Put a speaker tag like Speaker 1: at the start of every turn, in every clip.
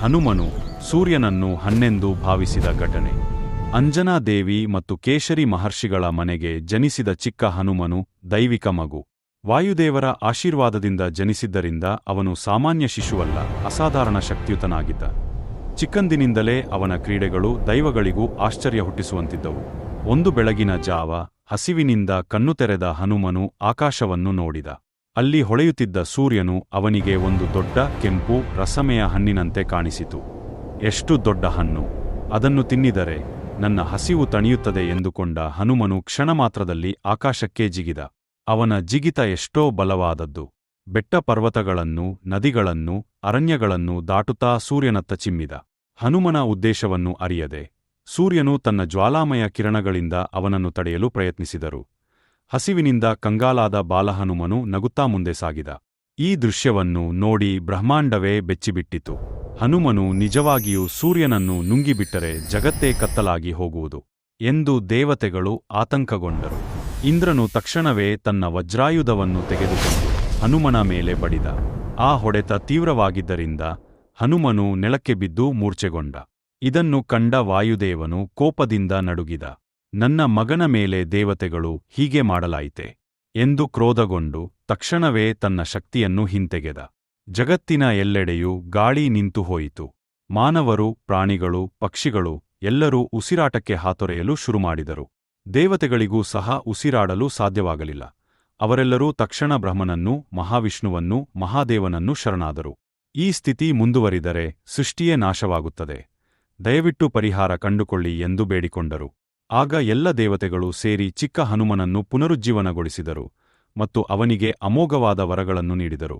Speaker 1: ಹನುಮನು ಸೂರ್ಯನನ್ನು ಹನ್ನೆಂದು ಭಾವಿಸಿದ ಘಟನೆ. ಅಂಜನಾದೇವಿ ಮತ್ತು ಕೇಶರಿ ಮಹರ್ಷಿಗಳ ಮನೆಗೆ ಜನಿಸಿದ ಚಿಕ್ಕ ಹನುಮನು ದೈವಿಕ ಮಗು. ವಾಯುದೇವರ ಆಶೀರ್ವಾದದಿಂದ ಜನಿಸಿದ್ದರಿಂದ ಅವನು ಸಾಮಾನ್ಯ ಶಿಶುವಲ್ಲ, ಅಸಾಧಾರಣ ಶಕ್ತಿಯುತನಾಗಿದ್ದ. ಚಿಕ್ಕಂದಿನಿಂದಲೇ ಅವನ ಕ್ರೀಡೆಗಳು ದೈವಗಳಿಗೂ ಆಶ್ಚರ್ಯ ಹುಟ್ಟಿಸುವಂತಿದ್ದವು. ಒಂದು ಬೆಳಗಿನ ಜಾವ ಹಸಿವಿನಿಂದ ಕಣ್ಣು ತೆರೆದ ಹನುಮನು ಆಕಾಶವನ್ನು ನೋಡಿದ. ಅಲ್ಲಿ ಹೊಳೆಯುತ್ತಿದ್ದ ಸೂರ್ಯನು ಅವನಿಗೆ ಒಂದು ದೊಡ್ಡ ಕೆಂಪು ರಸಮೆಯ ಹಣ್ಣಿನಂತೆ ಕಾಣಿಸಿತು. ಎಷ್ಟು ದೊಡ್ಡ ಹಣ್ಣು? ಅದನ್ನು ತಿನ್ನಿದರೆ ನನ್ನ ಹಸಿವು ತಣಿಯುತ್ತದೆ ಎಂದುಕೊಂಡ ಹನುಮನು ಕ್ಷಣಮಾತ್ರದಲ್ಲಿ ಆಕಾಶಕ್ಕೆ ಜಿಗಿದ. ಅವನ ಜಿಗಿತ ಎಷ್ಟೋ ಬಲವಾದದ್ದು. ಬೆಟ್ಟ ಪರ್ವತಗಳನ್ನು, ನದಿಗಳನ್ನು, ಅರಣ್ಯಗಳನ್ನು ದಾಟುತ್ತಾ ಸೂರ್ಯನತ್ತ ಚಿಮ್ಮಿದ. ಹನುಮನ ಉದ್ದೇಶವನ್ನು ಅರಿಯದೆ, ಸೂರ್ಯನು ತನ್ನ ಜ್ವಾಲಾಮಯ ಕಿರಣಗಳಿಂದ ಅವನನ್ನು ತಡೆಯಲು ಪ್ರಯತ್ನಿಸಿದರು. ಹಸಿವಿನಿಂದ ಕಂಗಾಲಾದ ಬಾಲಹನುಮನು ನಗುತ್ತಾ ಮುಂದೆ ಸಾಗಿದ. ಈ ದೃಶ್ಯವನ್ನು ನೋಡಿ ಬ್ರಹ್ಮಾಂಡವೇ ಬೆಚ್ಚಿಬಿಟ್ಟಿತು. ಹನುಮನು ನಿಜವಾಗಿಯೂ ಸೂರ್ಯನನ್ನು ನುಂಗಿಬಿಟ್ಟರೆ ಜಗತ್ತೇ ಕತ್ತಲಾಗಿ ಹೋಗುವುದು ಎಂದು ದೇವತೆಗಳು ಆತಂಕಗೊಂಡರು. ಇಂದ್ರನು ತಕ್ಷಣವೇ ತನ್ನ ವಜ್ರಾಯುಧವನ್ನು ತೆಗೆದುಕೊಂಡು ಹನುಮನ ಮೇಲೆ ಬಡಿದ. ಆ ಹೊಡೆತ ತೀವ್ರವಾಗಿದ್ದರಿಂದ ಹನುಮನು ನೆಲಕ್ಕೆ ಬಿದ್ದು ಮೂರ್ಛೆಗೊಂಡ. ಇದನ್ನು ಕಂಡ ವಾಯುದೇವನು ಕೋಪದಿಂದ ನಡುಗಿದ. ನನ್ನ ಮಗನ ಮೇಲೆ ದೇವತೆಗಳು ಹೀಗೆ ಮಾಡಲಾಯಿತೆ. ಎಂದು ಕ್ರೋಧಗೊಂಡು ತಕ್ಷಣವೇ ತನ್ನ ಶಕ್ತಿಯನ್ನು ಹಿಂತೆಗೆದ. ಜಗತ್ತಿನ ಎಲ್ಲೆಡೆಯೂ ಗಾಳಿ ನಿಂತು ಹೋಯಿತು. ಮಾನವರು, ಪ್ರಾಣಿಗಳು, ಪಕ್ಷಿಗಳು ಎಲ್ಲರೂ ಉಸಿರಾಟಕ್ಕೆ ಹಾತೊರೆಯಲು ಶುರುಮಾಡಿದರು. ದೇವತೆಗಳಿಗೂ ಸಹ ಉಸಿರಾಡಲು ಸಾಧ್ಯವಾಗಲಿಲ್ಲ. ಅವರೆಲ್ಲರೂ ತಕ್ಷಣ ಬ್ರಹ್ಮನನ್ನು, ಮಹಾವಿಷ್ಣುವನ್ನು, ಮಹಾದೇವನನ್ನು ಶರಣಾದರು. ಈ ಸ್ಥಿತಿ ಮುಂದುವರಿದರೆ ಸೃಷ್ಟಿಯೇ ನಾಶವಾಗುತ್ತದೆ. ದಯವಿಟ್ಟು ಪರಿಹಾರ ಕಂಡುಕೊಳ್ಳಿ ಎಂದು ಬೇಡಿಕೊಂಡರು. ಆಗ ಎಲ್ಲ ದೇವತೆಗಳು ಸೇರಿ ಚಿಕ್ಕ ಹನುಮನನ್ನು ಪುನರುಜ್ಜೀವನಗೊಳಿಸಿದರು ಮತ್ತು ಅವನಿಗೆ ಅಮೋಘವಾದ ವರಗಳನ್ನು ನೀಡಿದರು.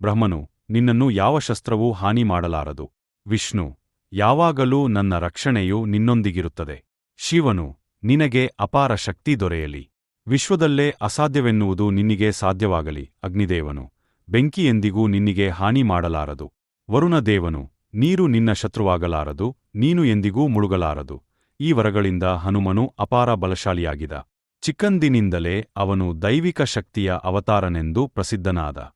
Speaker 1: ಬ್ರಹ್ಮನು, ನಿನ್ನನ್ನು ಯಾವ ಶಸ್ತ್ರವೂ ಹಾನಿ ಮಾಡಲಾರದು. ವಿಷ್ಣು, ಯಾವಾಗಲೂ ನನ್ನ ರಕ್ಷಣೆಯು ನಿನ್ನೊಂದಿಗಿರುತ್ತದೆ. ಶಿವನು, ನಿನಗೆ ಅಪಾರ ಶಕ್ತಿ ದೊರೆಯಲಿ. ವಿಶ್ವದಲ್ಲೇ ಅಸಾಧ್ಯವೆನ್ನುವುದು ನಿನ್ನಿಗೆ ಸಾಧ್ಯವಾಗಲಿ. ಅಗ್ನಿದೇವನು, ಬೆಂಕಿ ಎಂದಿಗೂ ನಿನ್ನಿಗೆ ಹಾನಿ ಮಾಡಲಾರದು. ವರುಣದೇವನು, ನೀರು ನಿನ್ನ ಶತ್ರುವಾಗಲಾರದು, ನೀನು ಎಂದಿಗೂ ಮುಳುಗಲಾರದು. ಈ ವರಗಳಿಂದ ಹನುಮನು ಅಪಾರ ಬಲಶಾಲಿಯಾಗಿದ. ಚಿಕ್ಕಂದಿನಿಂದಲೇ ಅವನು ದೈವಿಕ ಶಕ್ತಿಯ ಅವತಾರನೆಂದು ಪ್ರಸಿದ್ಧನಾದ.